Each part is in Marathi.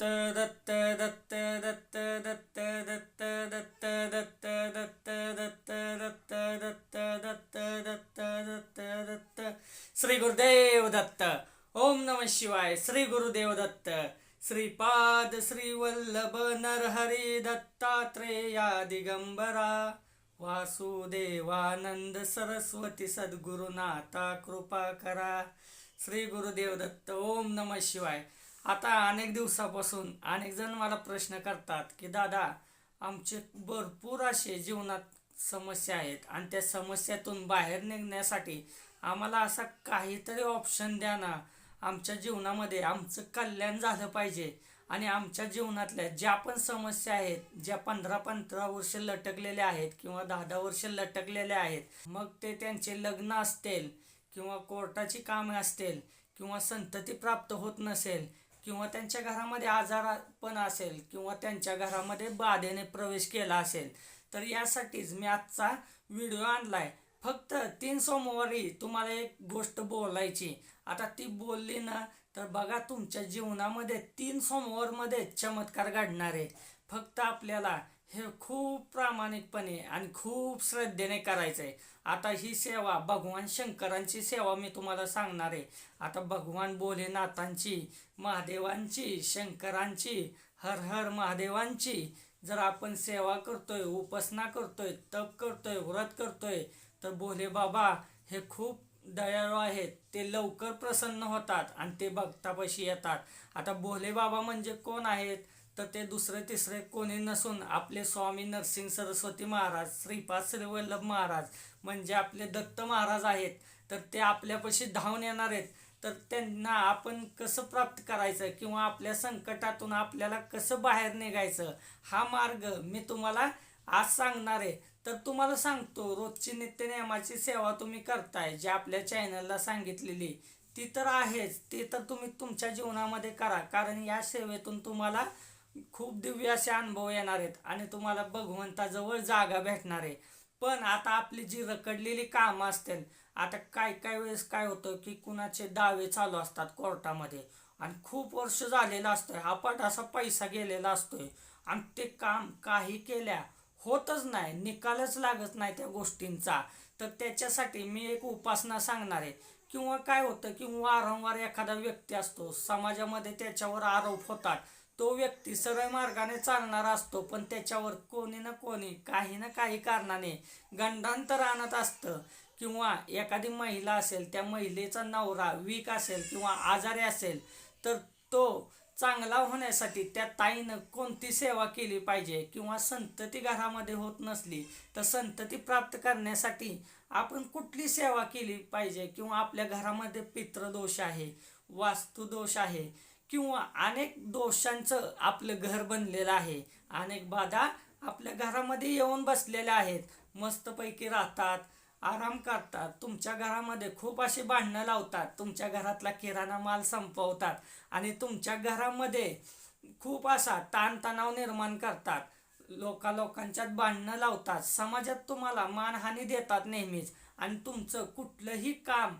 दत्त दत्त दत्त दत्त दत्त दत्त दत्त दत्त दत्त दत्त दत्त दत्त दत्त दत्त दत्त दत्त श्री गुरुदेव दत्त ओम नम शिवाय श्री गुरुदेव दत्त श्रीपाद श्रीवल्लभ नरहरी दत्तात्रेया दिगंबरा वासुदेवानंद सरस्वती सद्गुरुनाथा कृपा करा श्री गुरुदेव दत्त ओम नम शिवाय आता अनेक दिवसापासून अनेक जण मला प्रश्न करतात की दादा आमचे भरपूर असे जीवनात समस्या आहेत आणि त्या समस्यातून बाहेर निघण्यासाठी आम्हाला असा काहीतरी ऑप्शन द्या ना. आमच्या जीवनामध्ये आमचं कल्याण झालं पाहिजे आणि आमच्या जीवनातल्या ज्या पण समस्या आहेत ज्या पंधरा पंधरा वर्ष लटकलेल्या आहेत किंवा दहा दहा वर्ष लटकलेल्या आहेत मग ते त्यांचे लग्न असतील किंवा कोर्टाची कामे असतील किंवा संतती प्राप्त होत नसेल किंवा त्यांच्या घरामध्ये आजार पण असेल किंवा त्यांच्या घरामध्ये बाधेने प्रवेश केला असेल तर यासाठीच मी आजचा व्हिडिओ आणलाय. फक्त तीन सोमवारी तुम्हाला एक गोष्ट बोलायची. आता ती बोलली ना तर बघा तुमच्या जीवनामध्ये तीन सोमवारमध्ये चमत्कार घडणार आहे. फक्त आपल्याला हे खूप प्रामाणिकपणे आणि खूप श्रद्धेने करायचं आहे आता ही सेवा भगवान शंकरांची सेवा मी तुम्हाला सांगणार आहे. आता भगवान भोलेनाथांची महादेवांची शंकरांची हर हर महादेवांची जर आपण सेवा करतोय उपासना करतोय तप करतोय व्रत करतोय तर भोले बाबा हे खूप दयाळू आहेत. ते लवकर प्रसन्न होतात आणि ते भक्तापाशी येतात. आता भोले बाबा म्हणजे कोण आहेत? तर ते दुसरे तिसरे कोणी नसून आपले स्वामी नरसिंह सरस्वती महाराज श्रीपाद श्री वल्लभ महाराज म्हणजे आपले दत्त महाराज आहेत. तर ते आपल्यापाशी धावून येणार आहेत. तर त्यांना आपण कसं प्राप्त करायचं किंवा आपल्या संकटातून आपल्याला कसं बाहेर निघायचं हा मार्ग मी तुम्हाला आज सांगणार आहे. तर तुम्हाला सांगतो रोजची नित्यनियमाची सेवा तुम्ही करताय जे आपल्या चॅनलला सांगितलेली. ती तर आहेच. ती तर तुम्ही तुमच्या जीवनामध्ये करा. कारण या सेवेतून तुम्हाला खूप दिव्य असे अनुभव येणार आहेत आणि तुम्हाला भगवंताजवळ जागा भेटणार आहे. पण आता आपली जी रकडलेली कामं असतील आता काय काय वेळेस काय होतं की कुणाचे दावे चालू असतात कोर्टामध्ये आणि खूप वर्ष झालेलं असतोय अपाट असा पैसा गेलेला असतोय आणि ते काम काही केल्या होतच नाही निकालच लागत नाही त्या गोष्टींचा. तर त्याच्यासाठी मी एक उपासना सांगणार आहे. किंवा काय होतं की वारंवार एखादा व्यक्ती असतो समाजामध्ये त्याच्यावर आरोप होतात. तो व्यक्ती सरळ मार्गाने चालणारा असतो पण त्याच्यावर कोणी ना कोणी काही ना काही कारणाने गंडांतर आणत असतं. किंवा एखादी महिला असेल त्या महिलेचा नवरा वीक असेल किंवा आजारी असेल तर तो चांगला होण्यासाठी त्या ताईनं कोणती सेवा केली पाहिजे? किंवा संतती घरामध्ये होत नसली तर संतती प्राप्त करण्यासाठी आपण कुठली सेवा केली पाहिजे? किंवा आपल्या घरामध्ये पितृदोष आहे वास्तुदोष आहे किंवा अनेक दोषांचं आपलं घर बनलेलं आहे. अनेक बाधा आपल्या घरामध्ये येऊन बसलेल्या आहेत. मस्तपैकी राहतात आराम करतात. तुमच्या घरामध्ये खूप अशी भांडणं लावतात. तुमच्या घरातला किराणा माल संपवतात आणि तुमच्या घरामध्ये खूप असा ताणतणाव निर्माण करतात. लोका लोकांच्यात भांडणं लावतात. समाजात तुम्हाला मानहानी देतात नेहमीच. आणि तुमचं कुठलंही काम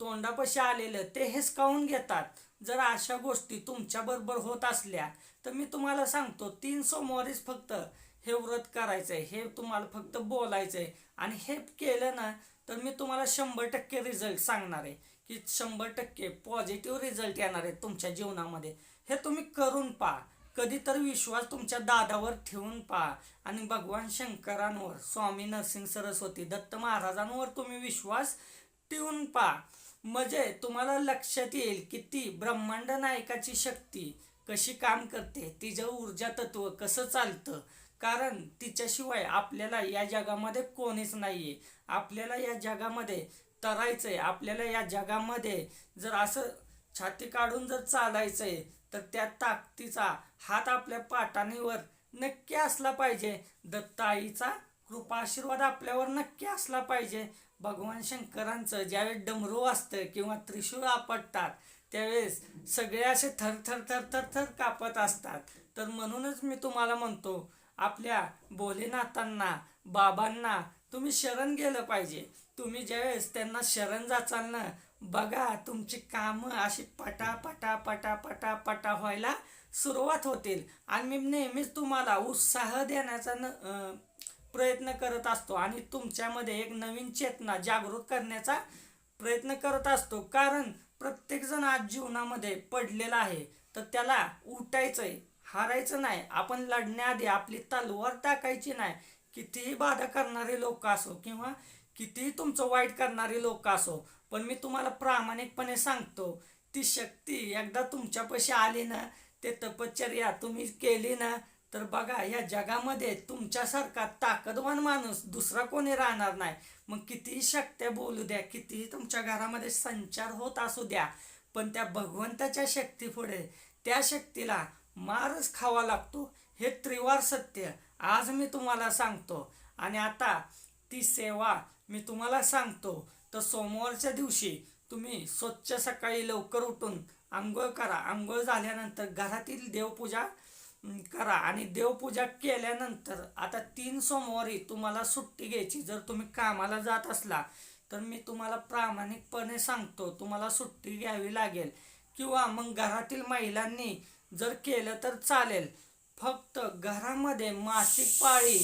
तोंडापाशी आलेलं ते हिसकावून घेतात. जर अशा गोष्टी तुमच्याबरोबर होत असल्या तर मी तुम्हाला सांगतो तीन सोमवारीच फक्त हे व्रत करायचंय हे तुम्हाला फक्त बोलायचंय. आणि हे केलं ना तर मी तुम्हाला शंभर टक्के रिझल्ट सांगणार आहे की शंभर टक्के पॉझिटिव्ह रिझल्ट येणार आहे तुमच्या जीवनामध्ये. हे तुम्ही करून पहा. कधीतरी विश्वास तुमच्या दादावर ठेवून पहा. आणि भगवान शंकरांवर स्वामी नरसिंह सरस्वती दत्त महाराजांवर तुम्ही विश्वास ठेवून पहा. म्हणजे तुम्हाला लक्षात येईल की ती ब्रह्मांड नायकाची शक्ती कशी काम करते तिचं ऊर्जा तत्व कसं चालतं. कारण तिच्याशिवाय आपल्याला या जगामध्ये कोणीच नाहीये. आपल्याला या जगामध्ये तरायचंय. आपल्याला या जगामध्ये जर असं छाती काढून जर चालायचंय तर त्या ताकदीचा हात आपल्या पाटाणीवर नक्की असला पाहिजे. दत्ताईचा कृपा आशीर्वाद आपल्यावर नक्की असला पाहिजे. भगवान शंकरांचं ज्यावेळेस डमरू असतं किंवा त्रिशूळ आपटतात त्यावेळेस सगळे असे थर थर थर थर थर कापत असतात. तर म्हणूनच मी तुम्हाला म्हणतो आपल्या भोलेनाथांना बाबांना तुम्ही शरण गेलं पाहिजे. तुम्ही ज्यावेळेस त्यांना शरण जाचाल ना बघा तुमची कामं अशी पटा पटा पटा पटा पटा व्हायला सुरुवात होतील. आणि मी नेहमीच तुम्हाला उत्साह देण्याचा न प्रयत्न करत असतो आणि तुमच्यामध्ये एक नवीन चेतना जागृत करण्याचा प्रयत्न करत असतो. कारण प्रत्येकजण आज जीवनामध्ये पडलेला आहे. तर त्याला उठायचंय हारायचं नाही. आपण लढण्याआधी आपली तलवार टाकायची नाही. कितीही बाधा करणारे लोक असो किंवा कितीही तुमचं वाईट करणारे लोक असो पण मी तुम्हाला प्रामाणिकपणे सांगतो ती शक्ती एकदा तुमच्यापाशी आली ना ते तपश्चर्या तुम्ही केली ना तर बघा या जगामध्ये तुमच्यासारखा ताकदवान माणूस दुसरा कोणी राहणार नाही. मग कितीही शक्त्या बोलू द्या कितीही तुमच्या घरामध्ये संचार होत असू द्या पण त्या भगवंताच्या शक्तीपुढे त्या शक्तीला मारच खावा लागतो. हे त्रिवार सत्य आज मी तुम्हाला सांगतो. आणि आता ती सेवा मी तुम्हाला सांगतो. तर सोमवारच्या दिवशी तुम्ही स्वच्छ सकाळी लवकर उठून आंघोळ करा. आंघोळ झाल्यानंतर घरातील देवपूजा करा. आणि देवपूजा केल्यानंतर आता तीन सोमवारी तुम्हाला सुट्टी घ्यायची. जर तुम्ही कामाला जात असला तर मी तुम्हाला प्रामाणिकपणे सांगतो तुम्हाला सुट्टी घ्यावी लागेल. किंवा मग घरातील महिलांनी जर केलं तर चालेल. फक्त घरामध्ये मासिक पाळी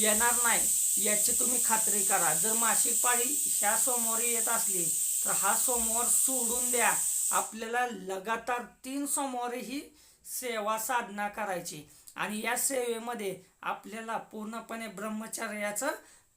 येणार नाही याची तुम्ही खात्री करा. जर मासिक पाळी ह्या सोमवारी येत असली तर हा सोमवार सोडून द्या. आपल्याला लगातार तीन सोमवारी ही सेवा साधना करायची. आणि या सेवेमध्ये आपल्याला पूर्णपणे ब्रह्मचर्याचं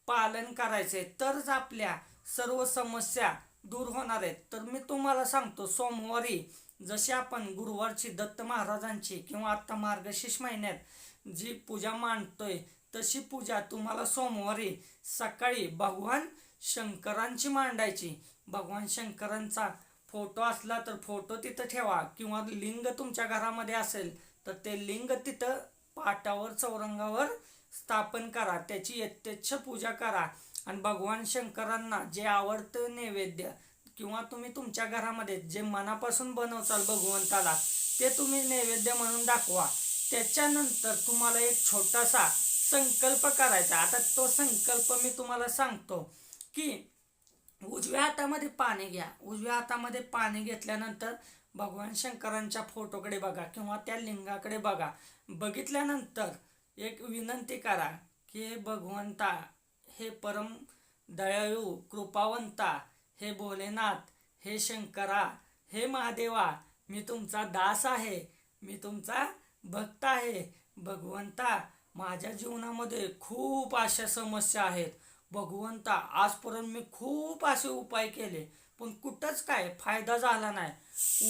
पालन करायचंय. तरच आपल्या सर्व समस्या दूर होणार आहेत. तर मी तुम्हाला सांगतो सोमवारी जशी आपण गुरुवारची दत्त महाराजांची किंवा आता मार्गशीर्ष महिन्यात जी पूजा मांडतोय तशी पूजा तुम्हाला सोमवारी सकाळी भगवान शंकरांची मांडायची. भगवान शंकरांचा फोटो असला तर फोटो तिथं ठेवा किंवा लिंग तुमच्या घरामध्ये असेल तर ते लिंग तिथं पाटावर चौरंगावर स्थापन करा. त्याची यथेच्छ पूजा करा. आणि भगवान शंकरांना जे आवडतं नैवेद्य किंवा तुम्ही तुमच्या घरामध्ये जे मनापासून बनवताल भगवंताला ते तुम्ही नैवेद्य म्हणून दाखवा. त्याच्यानंतर तुम्हाला एक छोटासा संकल्प करायचा. आता तो संकल्प मी तुम्हाला सांगतो की उजव्या हातामध्ये पाणी घ्या. उजव्या हातामध्ये पाणी घेतल्यानंतर भगवान शंकरांच्या फोटोकडे बघा किंवा त्या लिंगाकडे बघा. बघितल्यानंतर एक विनंती करा की हे भगवंता हे परम दयाळू कृपावंता हे भोलेनाथ हे शंकरा हे महादेवा मी तुमचा दास आहे मी तुमचा भक्त आहे. भगवंता माझ्या जीवनामध्ये खूप अशा समस्या आहेत. भगवंता आजपर्यंत मी खूप असे उपाय केले पण कुठंच काय फायदा झाला नाही.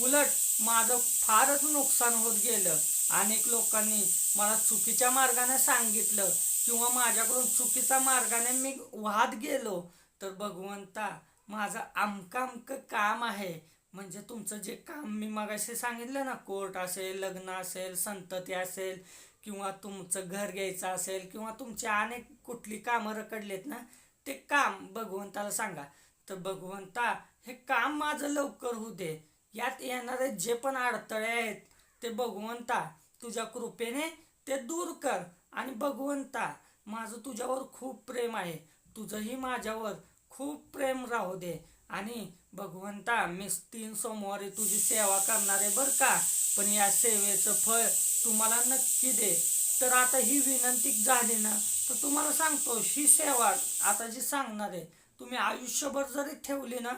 उलट माझं फारच नुकसान होत गेलं. अनेक लोकांनी मला चुकीच्या मार्गाने सांगितलं किंवा माझ्याकडून चुकीच्या मार्गाने मी वाहत गेलो. तर भगवंता माझं अमकं अमकं काम आहे. म्हणजे तुमचं जे काम मी मगाशी सांगितलं ना कोर्ट असेल लग्न असेल संतती असेल किंवा तुमचं घर घ्यायचं असेल किंवा तुमची अनेक कुठली कामं रकडलेत ना ते काम भगवंताला सांगा. तर भगवंता हे काम माझं लवकर होऊ दे. यात येणारे जे पण अडथळे आहेत ते भगवंता तुझ्या कृपेने ते दूर कर. आणि भगवंता माझं तुझ्यावर खूप प्रेम आहे. तुझंही माझ्यावर खूप प्रेम राहू दे. आणि भगवंता मी तीन सोमवारी तुझी सेवा करणार आहे बरं का? पण या सेवेचं फळ तुम्हाला नक्की दे. तर आता ही विनंती झाली ना तर तुम्हाला सांगतो ही सेवा आता जी सांगणार आहे तुम्ही आयुष्यभर जरी ठेवली ना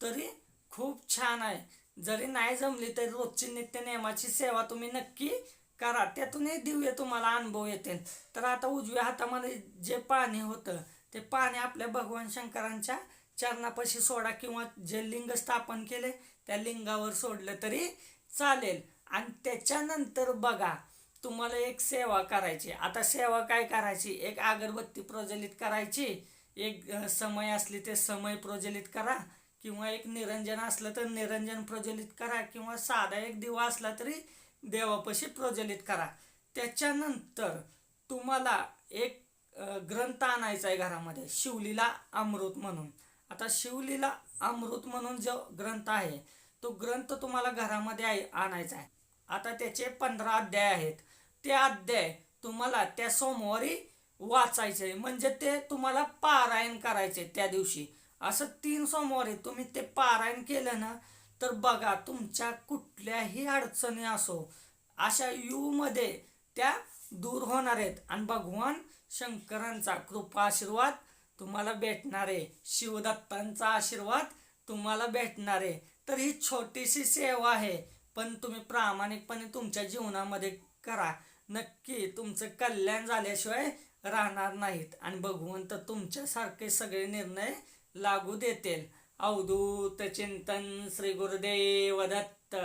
तरी खूप छान आहे. जरी नाही जमली तरी रोजची नित्य नियमाची सेवा तुम्ही नक्की करा. त्यातूनही दिव्य तुम्हाला अनुभव येते. तर आता उजव्या हातामध्ये जे पाणी होतं ते पाणी आपल्या भगवान शंकरांच्या चरणापाशी सोडा किंवा जे लिंग स्थापन केले त्या लिंगावर सोडलं तरी चालेल. आणि त्याच्यानंतर बघा तुम्हाला एक सेवा करायची. आता सेवा काय करायची? एक अगरबत्ती प्रज्वलित करायची. एक समय असली ते समय प्रज्वलित करा. किंवा एक निरंजन असलं तर निरंजन प्रज्वलित करा. किंवा साधा एक दिवा असला तरी देवापाशी प्रज्वलित करा. त्याच्यानंतर तुम्हाला एक ग्रंथ आणायचा आहे घरामध्ये. शिवलीला अमृत म्हणून. आता शिवलीला अमृत म्हणून जो ग्रंथ आहे तो ग्रंथ तुम्हाला घरामध्ये आणायचा आहे. आता त्याचे पंधरा अध्याय आहेत. ते अध्याय तुम्हाला त्या सोमवारी वाचायचे म्हणजे ते तुम्हाला पारायण करायचे त्या दिवशी. असं तीन सोमवारी तुम्ही ते पारायण केलं ना तर बघा तुमच्या कुठल्याही अडचणी असो अशा मध्ये त्या दूर होणार आहेत. आणि भगवान शंकरांचा कृपा आशीर्वाद तुम्हाला भेटणार आहे. शिवदत्तांचा आशीर्वाद तुम्हाला भेटणार आहे. तर ही छोटीशी सेवा आहे. पण तुम्ही प्रामाणिकपणे तुमच्या जीवनामध्ये करा. नक्की तुमचं कल्याण झाल्याशिवाय राहणार नाहीत. आणि भगवंत तुमच्यासारखे सगळे निर्णय लागू देतील. अवधूत चिंतन श्री गुरुदेव दत्त.